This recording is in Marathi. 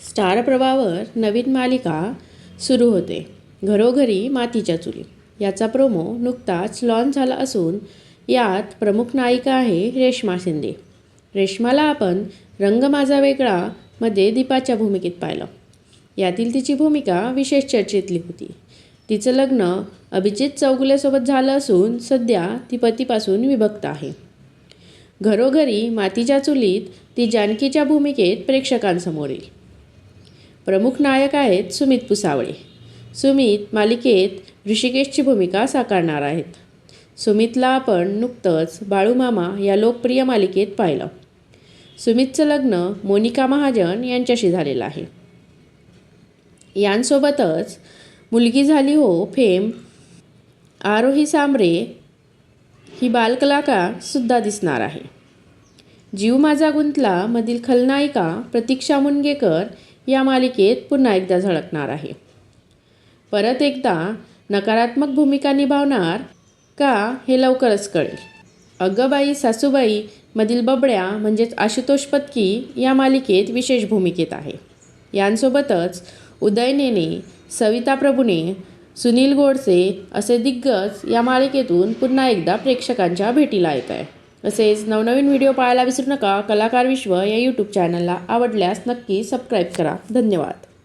स्टार प्रवाहावर नवीन मालिका सुरू होते. घरोघरी मातीच्या चुली. याचा प्रोमो नुकताच लॉन्च झाला असून यात प्रमुख नायिका आहे रेश्मा शिंदे. रेश्माला आपण रंग माझा वेगळा मध्ये दीपाच्या भूमिकेत पाहिलं. यातील तिची भूमिका विशेष चर्चेतली होती. तिचं लग्न अभिजित चौगुलेसोबत झालं असून सध्या ती पतीपासून विभक्त आहे. घरोघरी मातीच्या चुलीत ती जानकीच्या भूमिकेत प्रेक्षकांसमोर येईल. प्रमुख नायक आहेत सुमित पुसावळे. सुमित मालिकेत ऋषिकेशची भूमिका साकारणार आहेत. सुमितला आपण नुकतंच बाळूमामा या लोकप्रिय मालिकेत पाहिलं. सुमितचं लग्न मोनिका महाजन यांच्याशी झालेलं आहे. यांसोबतच मुलगी झाली हो फेम आरोही सांबरे ही बालकलाकारसुद्धा दिसणार आहे. जीव माझा गुंतला मधील खलनायिका प्रतीक्षा मुनगेकर या मालिकेत पुन्हा एकदा झळकणार आहे. परत एकदा नकारात्मक भूमिका निभावणार का हे लवकरच कळेल. अगं सासूबाई मधील बबड्या म्हणजेच आशुतोष पत्की या मालिकेत विशेष भूमिकेत आहे. यांसोबतच उदयनेने सविता प्रभूने सुनील गोडसे असे दिग्गज या मालिकेतून पुन्हा एकदा प्रेक्षकांच्या भेटीला येत आहे. तसेच नवनवीन व्हिडिओ पाहायला विसरू नका. कलाकार विश्व या यूट्यूब चॅनलला आवडल्यास नक्की सबस्क्राईब करा. धन्यवाद.